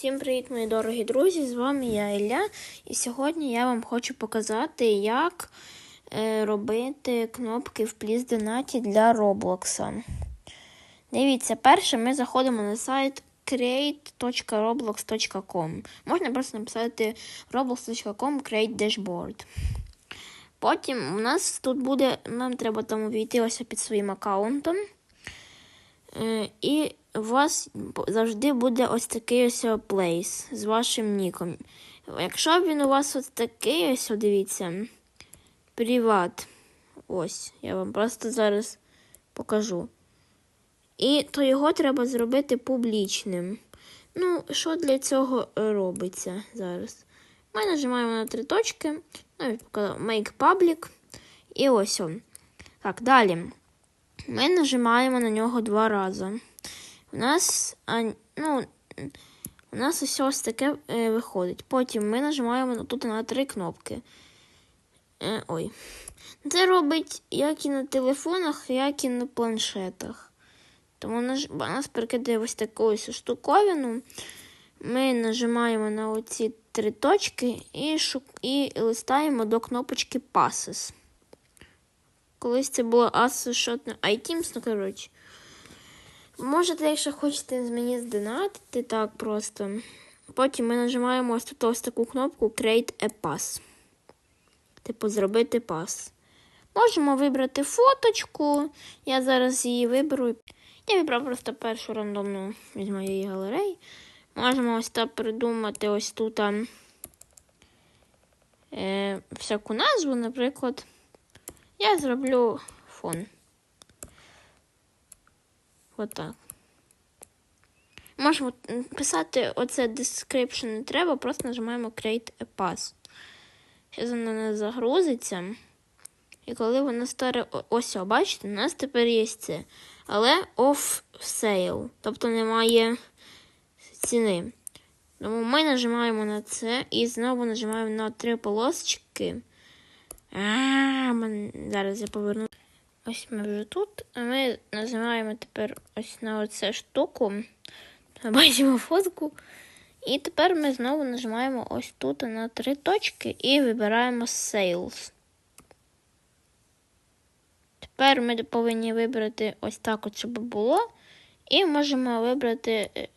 Всім привіт, мої дорогі друзі! З вами я Ілля, і сьогодні я вам хочу показати, як е, робити кнопки в Donate для Roblox. Дивіться, перше ми заходимо на сайт create.roblox.com. Можна просто написати roblox.com create dashboard. Потім у нас тут буде, нам треба там увійти ось під своїм аккаунтом. Е, І у вас завжди буде ось такий ось плейс з вашим ніком. Якщо він у вас ось такий, ось, дивіться, приват. Ось, я вам просто зараз покажу. І то його треба зробити публічним. Ну, що для цього робиться зараз? Ми нажимаємо на три точки, ну, Make Public. І ось он. Так, далі. Ми нажимаємо на нього два рази. У нас ну, у нас ось ось таке е, виходить. Потім ми нажимаємо тут на три кнопки. Е, Ой. Це робить як і на телефонах, як і на планшетах. Тому наж... нас перекидає ось таку ось штуковину. Ми нажимаємо на оці три точки і шук... і листаємо до кнопочки Passes. Колись це було Associate iTeams, ну коротше. Можете, якщо хочете мені здонатити, так просто. Потім ми нажимаємо ось тут ось таку кнопку Create a Pass. Типу, зробити пас. Можемо вибрати фоточку. Я зараз її виберу. Я вибрав просто першу рандомну з моєї галереї. Можемо ось так придумати ось тут е, всяку назву, наприклад. Я зроблю фон. Отак. Можемо писати оце description не треба, просто нажимаємо Create a Pass. Зараз вона не загрузиться. І коли вона старе, ось, бачите, у нас тепер є це. Але off sale. Тобто немає ціни. Тому ми нажимаємо на це і знову нажимаємо на три полосочки. А, Зараз я поверну. Ось ми вже тут. Ми нажимаємо тепер ось на оцю штуку. Бачимо фотку. І тепер ми знову нажимаємо ось тут на три точки і вибираємо Sales. Тепер ми повинні вибрати ось так, щоб було. І можемо вибрати, е,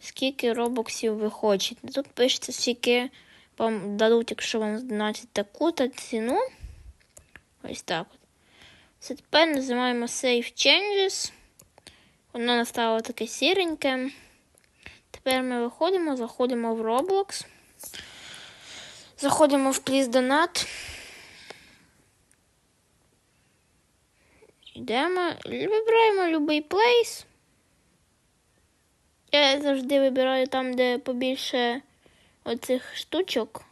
скільки робоксів ви хочете. Тут пишеться, скільки вам дадуть, якщо вам здонатять таку-то ціну. Ось так. от. Це тепер називаємо Save Changes. Воно настало таке сіреньке. Тепер ми виходимо, заходимо в Roblox. Заходимо в Please Donate. Йдемо, вибираємо будь-який плейс. Я завжди вибираю там, де побільше оцих штучок.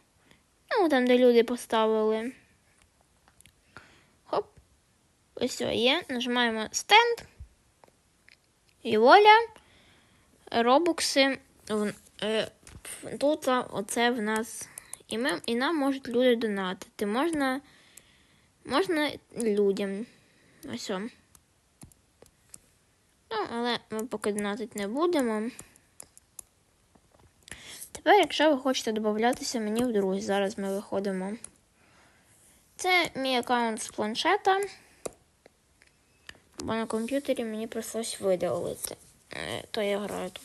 Ну, там, де люди поставили. Хоп. Ось є. Нажимаємо стенд. І воля. Робукси. Е, тут оце в нас. І ми, і нам можуть люди донатити. Можна можна людям. Ось. Ну, але ми поки донатити не будемо. Тепер, якщо ви хочете додатися мені в друзі, зараз ми виходимо. Це мій аккаунт з планшета. Бо на комп'ютері мені прийшлось видалити. Е, то я граю тут.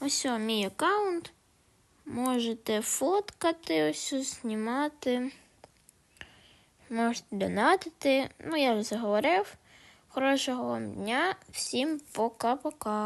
Ось о, мій аккаунт. Можете фоткати, ось, знімати. Можете донатити. Ну, я вже заговорив. Хорошого вам дня. Всім пока-пока.